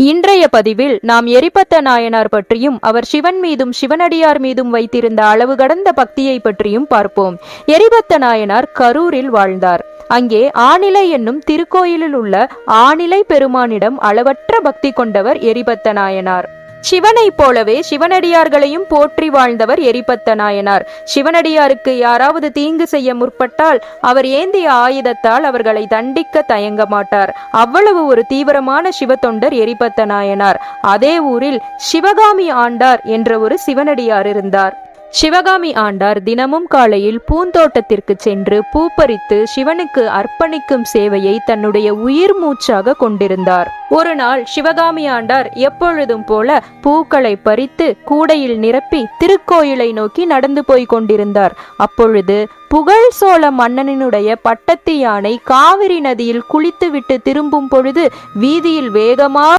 இன்றைய பதிவில் நாம் எரிபத்த நாயனார் பற்றியும் அவர் சிவன் மீதும் சிவனடியார் மீதும் வைத்திருந்த அளவு கடந்த பக்தியை பற்றியும் பார்ப்போம். எரிபத்த நாயனார் கரூரில் வாழ்ந்தார். அங்கே ஆணிலை என்னும் திருக்கோயிலில் உள்ள ஆணிலை பெருமானிடம் அளவற்ற பக்தி கொண்டவர் எரிபத்த நாயனார். சிவனைப் போலவே சிவனடியார்களையும் போற்றி வாழ்ந்தவர் எரிபத்த நாயனார் சிவனடியாருக்கு யாராவது தீங்கு செய்ய முற்பட்டால் அவர் ஏந்திய ஆயுதத்தால் அவர்களை தண்டிக்க தயங்க மாட்டார் அவ்வளவு ஒரு தீவிரமான சிவத்தொண்டர் எரிபத்த நாயனார் அதே ஊரில் சிவகாமி ஆண்டார் என்ற ஒரு சிவனடியார் இருந்தார். சிவகாமி ஆண்டார் தினமும் காலையில் பூந்தோட்டத்திற்கு சென்று பூ பறித்து சிவனுக்கு அர்ப்பணிக்கும் சேவையை தன்னுடைய உயிர் மூச்சாக கொண்டிருந்தார். ஒரு நாள் சிவகாமி ஆண்டார் எப்பொழுதும் போல பூக்களை பறித்து கூடையில் நிரப்பி திருக்கோயிலை நோக்கி நடந்து போய் கொண்டிருந்தார். அப்பொழுது புகழ் சோழ மன்னனினுடைய பட்டத்து யானை காவிரி நதியில் குளித்துவிட்டு திரும்பும் பொழுது வீதியில் வேகமாக